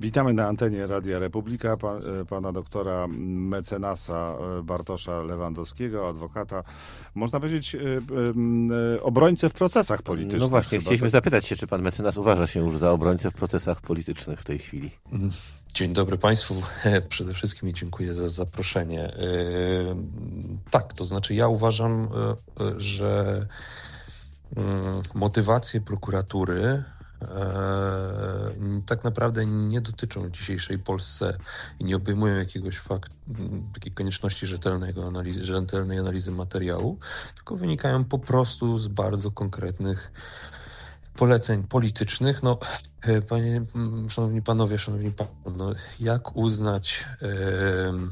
Witamy na antenie Radia Republika pa, e, pana doktora mecenasa e, Bartosza Lewandowskiego, adwokata, można powiedzieć e, obrońcę w procesach politycznych. No właśnie, chyba chcieliśmy tak. zapytać się, czy pan mecenas uważa się już za obrońcę w procesach politycznych w tej chwili? Dzień dobry Państwu. Przede wszystkim dziękuję za zaproszenie. Tak, to znaczy ja uważam, że mm, motywacje prokuratury tak naprawdę nie dotyczą dzisiejszej Polsce i nie obejmują jakiegoś fakt, takiej konieczności rzetelnego analizy, rzetelnej analizy materiału, tylko wynikają po prostu z bardzo konkretnych poleceń politycznych. No, e, panie, m, szanowni panowie, szanowni panowie, no, jak uznać em,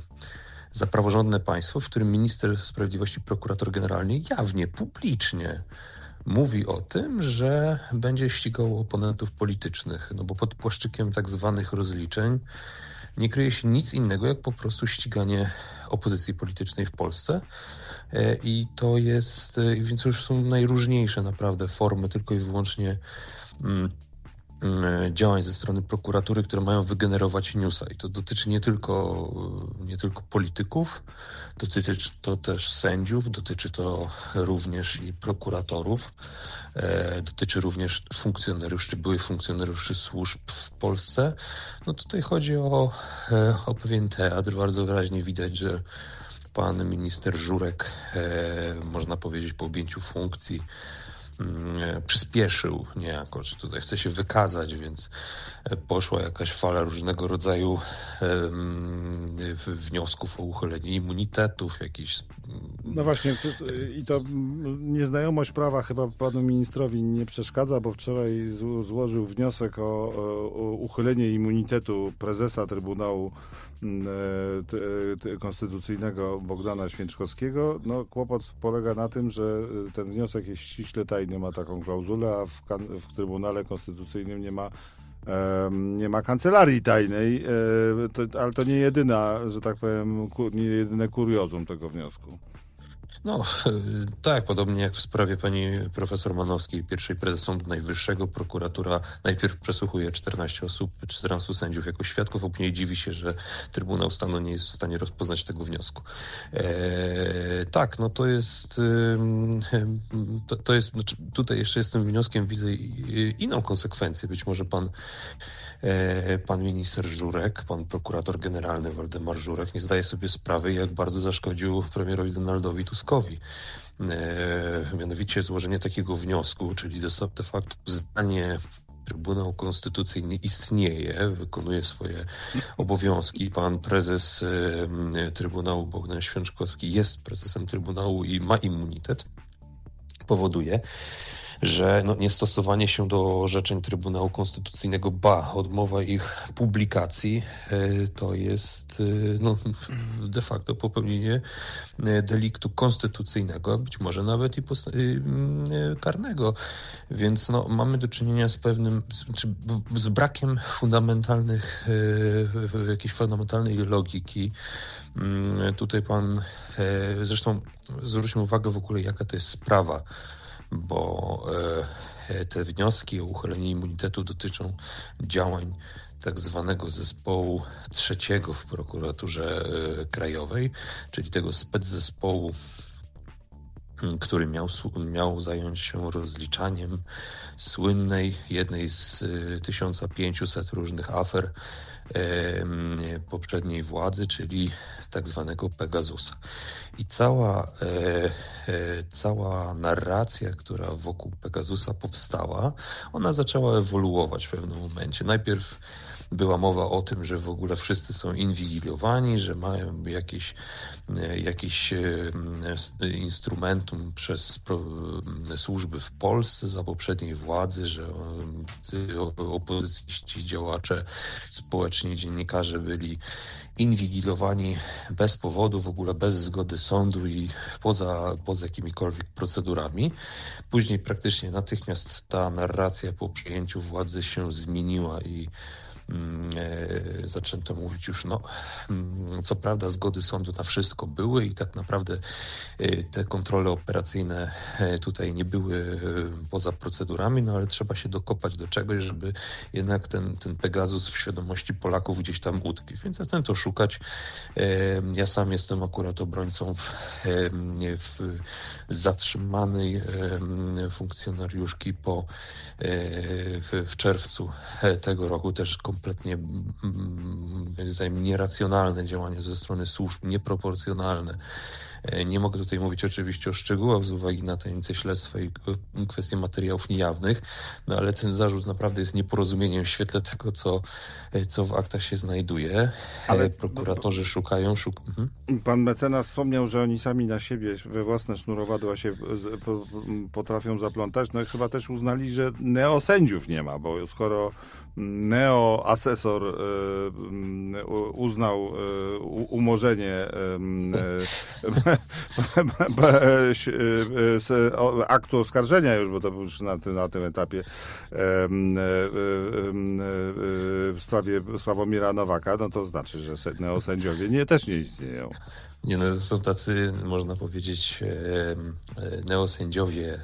za praworządne państwo, w którym minister sprawiedliwości, prokurator generalny jawnie, publicznie mówi o tym, że będzie ścigał oponentów politycznych, no bo pod płaszczykiem tak zwanych rozliczeń nie kryje się nic innego, jak po prostu ściganie opozycji politycznej w Polsce. E, I to jest, e, więc już są najróżniejsze naprawdę formy, tylko i wyłącznie mm, działań ze strony prokuratury, które mają wygenerować newsa. I to dotyczy nie tylko, nie tylko polityków, dotyczy to też sędziów, dotyczy to również i prokuratorów, e, dotyczy również funkcjonariuszy, byłych funkcjonariuszy służb w Polsce. No tutaj chodzi o, e, o pewien teatr. Bardzo wyraźnie widać, że pan minister Żurek, e, można powiedzieć po objęciu funkcji, mm, e, przyspieszył niejako, czy tutaj chce się wykazać, więc e, poszła jakaś fala różnego rodzaju wniosków o uchylenie immunitetów, jakichś No właśnie, i to mm, nieznajomość prawa chyba panu ministrowi nie przeszkadza, bo wczoraj zło- złożył wniosek o, o, uchylenie immunitetu prezesa Trybunału mm, e, e, Konstytucyjnego Bogdana Święczkowskiego. No, kłopot polega na tym, że e, ten wniosek jest ściśle tajny, ma taką klauzulę, a w, w Trybunale Konstytucyjnym nie ma nie ma kancelarii tajnej, e, ale to nie jedyna, że tak powiem, nie jedyne kuriozum tego wniosku. No, tak, podobnie jak w sprawie pani profesor Manowskiej, pierwszej prezes Sądu Najwyższego, prokuratura najpierw przesłuchuje 14 osób, 14 sędziów jako świadków, a później dziwi się, że Trybunał Stanu nie jest w stanie rozpoznać tego wniosku. E, tak, no to jest, to, to jest, znaczy tutaj jeszcze tym wnioskiem widzę inną konsekwencję. Być może pan E, pan minister Żurek, pan prokurator generalny Waldemar Żurek nie zdaje sobie sprawy, jak bardzo zaszkodził premierowi Donaldowi Tuskowi. E, mianowicie złożenie takiego wniosku, czyli de facto zdanie Trybunał Konstytucyjny istnieje, wykonuje swoje obowiązki. Pan prezes e, Trybunału Bogdan Święczkowski jest prezesem Trybunału i ma immunitet. Powoduje, że no, niestosowanie się do orzeczeń Trybunału Konstytucyjnego, ba, odmowa ich publikacji, e, to jest e, no, de facto popełnienie e, deliktu konstytucyjnego, być może nawet i y, mm, karnego. Więc no, mamy do czynienia z pewnym, z, z brakiem fundamentalnych, jakiejś fundamentalnej logiki. Mm, Tutaj pan, zresztą zwróćmy uwagę w ogóle, jaka to jest sprawa bo e, te wnioski o uchylenie immunitetu dotyczą działań tak zwanego zespołu trzeciego w prokuraturze e, krajowej, czyli tego speccespołu, m, który miał, miał zająć się rozliczaniem słynnej, jednej z e, 1500 różnych afer poprzedniej władzy, czyli tak zwanego Pegasusa. I cała, e, e, cała narracja, która wokół Pegasusa powstała, ona zaczęła ewoluować w pewnym momencie. Najpierw była mowa o tym, że w ogóle wszyscy są inwigilowani, że mają jakieś, e, jakieś e, instrumentum przez służby w Polsce za poprzedniej władzy, że e, o- opozycjści, działacze społeczni, dziennikarze byli inwigilowani bez powodu, w ogóle bez zgody sądu i poza, poza jakimikolwiek procedurami. Później praktycznie natychmiast ta narracja po przejęciu władzy się zmieniła i zaczęto mówić już, no, mm, co prawda zgody sądu na wszystko były i tak naprawdę te kontrole operacyjne tutaj nie były poza procedurami, no ale trzeba się dokopać do czegoś, żeby jednak ten, ten Pegasus w świadomości Polaków gdzieś tam utkwił. Więc zaczęto szukać. Ja sam jestem akurat obrońcą w, w zatrzymanej funkcjonariuszki po w, w czerwcu tego roku też kompletnie zdaniem nieracjonalne działania ze strony służb, nieproporcjonalne. E, nie mogę tutaj mówić oczywiście o szczegółach z uwagi na tajemnicę śledztwa i kwestie materiałów niejawnych, no ale ten zarzut naprawdę jest nieporozumieniem w świetle tego, co, e, co w aktach się znajduje. E, ale prokuratorzy szukają. Szuk... Mhm. Pan mecenas wspomniał, że oni sami na siebie we własne sznurowadła się potrafią zaplątać. No i chyba też uznali, że neosędziów nie ma, bo skoro neoasesor e, uznał e, umorzenie e, aktu oskarżenia już, bo to był już na tym, na tym etapie w sprawie Sławomira Nowaka, no to znaczy, że neosędziowie nie, też nie istnieją. Nie, no, są tacy, można powiedzieć, neosędziowie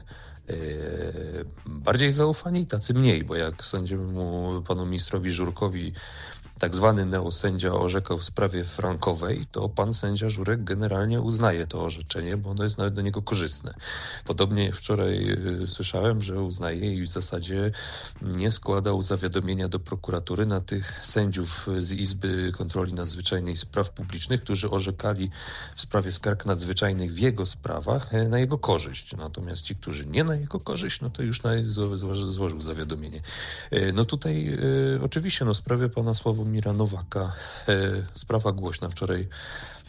bardziej zaufani, tacy mniej, bo jak sądzimy mu panu ministrowi Żurkowi tak zwany neosędzia orzekał w sprawie frankowej, to pan sędzia Żurek generalnie uznaje to orzeczenie, bo ono jest nawet do niego korzystne. Podobnie wczoraj y, słyszałem, że uznaje i w zasadzie nie składał zawiadomienia do prokuratury na tych sędziów z Izby Kontroli Nadzwyczajnej Spraw Publicznych, którzy orzekali w sprawie skarg nadzwyczajnych w jego sprawach e, na jego korzyść. Natomiast ci, którzy nie na jego korzyść, no to już na, złożył zawiadomienie. E, no tutaj e, oczywiście no, sprawie pana Sławomira Nowaka. E, sprawa głośna wczoraj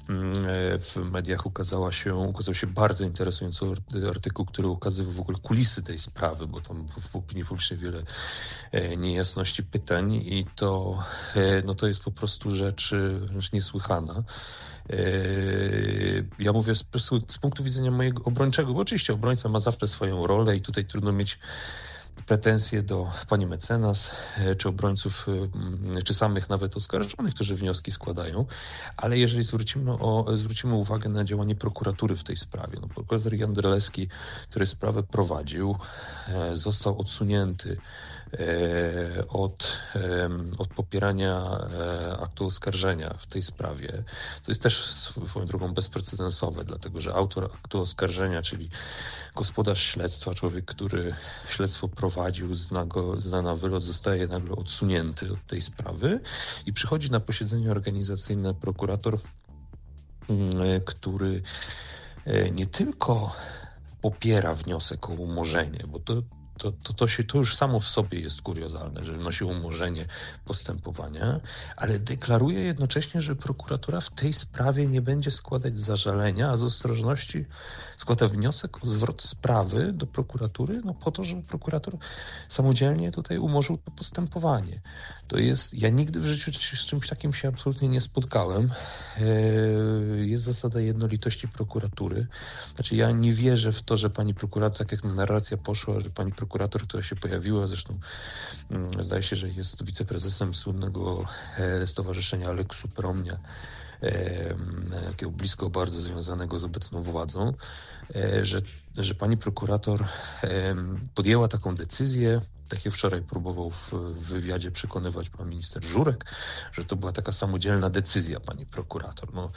mm, w mediach ukazała się, ukazał się bardzo interesujący artykuł, który ukazywał w ogóle kulisy tej sprawy, bo tam w opinii publicznej wiele niejasności, pytań i to, no to jest po prostu rzecz wręcz niesłychana. Ja mówię z, z punktu widzenia mojego obrończego, bo oczywiście obrońca ma zawsze swoją rolę i tutaj trudno mieć pretensje do pani mecenas, e, czy obrońców, e, czy samych nawet oskarżonych, którzy wnioski składają, ale jeżeli zwrócimy, o, zwrócimy uwagę na działanie prokuratury w tej sprawie, no, prokurator Jan Dreleski, który sprawę prowadził, został odsunięty od, od popierania aktu oskarżenia w tej sprawie. To jest też swoją drogą bezprecedensowe, dlatego że autor aktu oskarżenia, czyli gospodarz śledztwa, człowiek, który śledztwo prowadził, zna, go, zna na wylot, zostaje nagle odsunięty od tej sprawy i przychodzi na posiedzenie organizacyjne prokurator, mm, który e, nie tylko popiera wniosek o umorzenie, bo to to, to, to, się, to już samo w sobie jest kuriozalne, że wnosi umorzenie postępowania, ale deklaruje jednocześnie, że prokuratura w tej sprawie nie będzie składać zażalenia, a z ostrożności składa wniosek o zwrot sprawy do prokuratury, no po to, żeby prokurator samodzielnie tutaj umorzył to postępowanie. To jest, ja nigdy w życiu z czymś takim się absolutnie nie spotkałem. E, jest zasada jednolitości prokuratury. Znaczy ja nie wierzę w to, że pani prokurator, tak jak narracja poszła, że pani prokurator prokurator, która się pojawiła, zresztą mm, zdaje się, że jest wiceprezesem słynnego e, stowarzyszenia Lexu Promnia, e, takiego blisko bardzo związanego z obecną władzą, e, że, że pani prokurator podjęła taką decyzję, tak jak wczoraj próbował w, wywiadzie przekonywać pan minister Żurek, że to była taka samodzielna decyzja pani prokurator. No,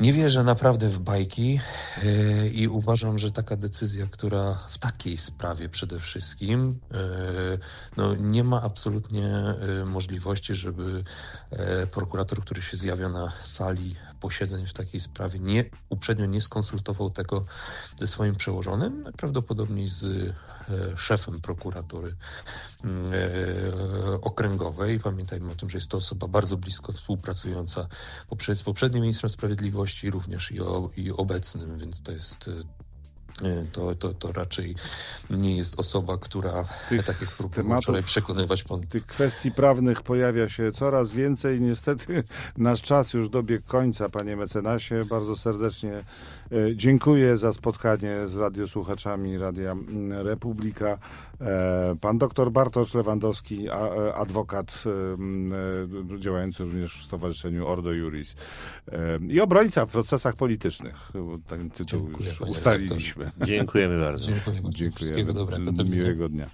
nie wierzę naprawdę w bajki yy, i uważam, że taka decyzja, która w takiej sprawie przede wszystkim yy, no, nie ma absolutnie yy, możliwości, żeby prokurator, który się zjawia na sali posiedzeń w takiej sprawie, nie, uprzednio nie skonsultował tego ze swoim przełożonym, prawdopodobnie z szefem prokuratury okręgowej. Pamiętajmy o tym, że jest to osoba bardzo blisko współpracująca z poprzednim ministrem sprawiedliwości, również i, o, i obecnym, więc to jest y, to, to, to raczej nie jest osoba, która, Tych tak jak próbował wczoraj przekonywać pan Tych kwestii prawnych pojawia się coraz więcej. Niestety nasz czas już dobiegł końca, panie mecenasie. Bardzo serdecznie e, dziękuję za spotkanie z radiosłuchaczami Radia mm, Republika. E, Pan doktor Bartosz Lewandowski, e, adwokat e, m, e, działający również w Stowarzyszeniu Ordo Juris i obrońca w procesach politycznych. Ten tytuł Dziękuję, już ustaliliśmy. Dziękujemy bardzo. Dziękuję bardzo. Dziękuję. Wszystkiego dobrego. Do. Miłego dnia.